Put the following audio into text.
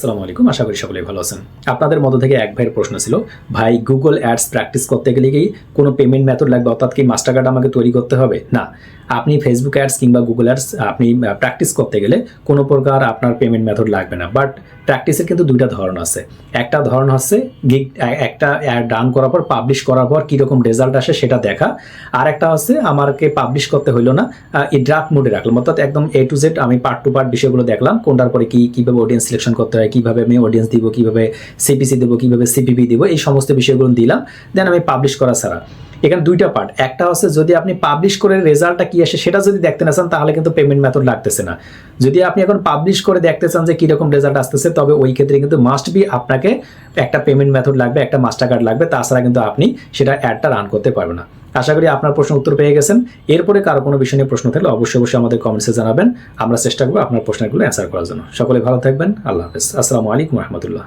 আসসালামু আলাইকুম, আশা করি সকলেই ভালো আছেন। আপনাদের মধ্য থেকে এক ভাইয়ের প্রশ্ন ছিল, ভাই গুগল অ্যাডস প্র্যাকটিস করতে গেলে কি কোনো পেমেন্ট মেথড লাগবে? অর্থাৎ কি মাস্টার কার্ড আমাকে তৈরি করতে হবে? না আপনি ফেসবুক অ্যাডস কিংবা গুগল অ্যাডস আপনি প্র্যাকটিস করতে গেলে কোনো প্রকার আপনার পেমেন্ট মেথড লাগবে না। বাট প্র্যাকটিসের কিন্তু দুইটা ধরন আছে। একটা ধরন হচ্ছে গিগ একটা অ্যাড রান করার পর পাবলিশ করার পর কীরকম রেজাল্ট আসে সেটা দেখা। আর একটা হচ্ছে আমাকে পাবলিশ করতে হইল না এই ড্রাফট মোডে রাখলাম। অর্থাৎ একদম এ টু জেড আমি পার্ট টু পার্ট বিষয়গুলো দেখলাম, কোনটার পরে কি, কীভাবে অডিয়েন্স সিলেকশন করতে হয়, কীভাবে আমি অডিয়েন্স দিব, কীভাবে সিপিসি দেবো, কীভাবে সিপিপি দিব, এই সমস্ত বিষয়গুলো দিলাম। দেন আমি পাবলিশ করা ছাড়া। এখানে দুইটা পার্ট একটা হচ্ছে যদি আপনি পাবলিশ করে রেজাল্টটা কি আসে সেটা যদি দেখতে না চান, তাহলে কিন্তু পেমেন্ট মেথড লাগতেছে না। যদি আপনি এখন পাবলিশ করে দেখতে চান যে কীরকম রেজাল্ট আসতেছে, তবে ওই ক্ষেত্রে কিন্তু মাস্ট বি আপনাকে একটা পেমেন্ট মেথড লাগবে, একটা মাস্টার কার্ড লাগবে। তাছাড়া কিন্তু আপনি সেটা অ্যাডটা রান করতে পারবেন না। আশা করি আপনার প্রশ্ন উত্তর পেয়ে গেছেন। এরপরে কারও কোনো বিষয় নিয়ে প্রশ্ন থাকলে অবশ্যই অবশ্যই আমাদের কমেন্টসে জানাবেন। আমরা চেষ্টা করব আপনার প্রশ্নগুলো অ্যান্সার করার জন্য। সকলে ভালো থাকবেন। আল্লাহ হাফেজ। আসসালামু আলাইকুম রহমতুল্লাহ।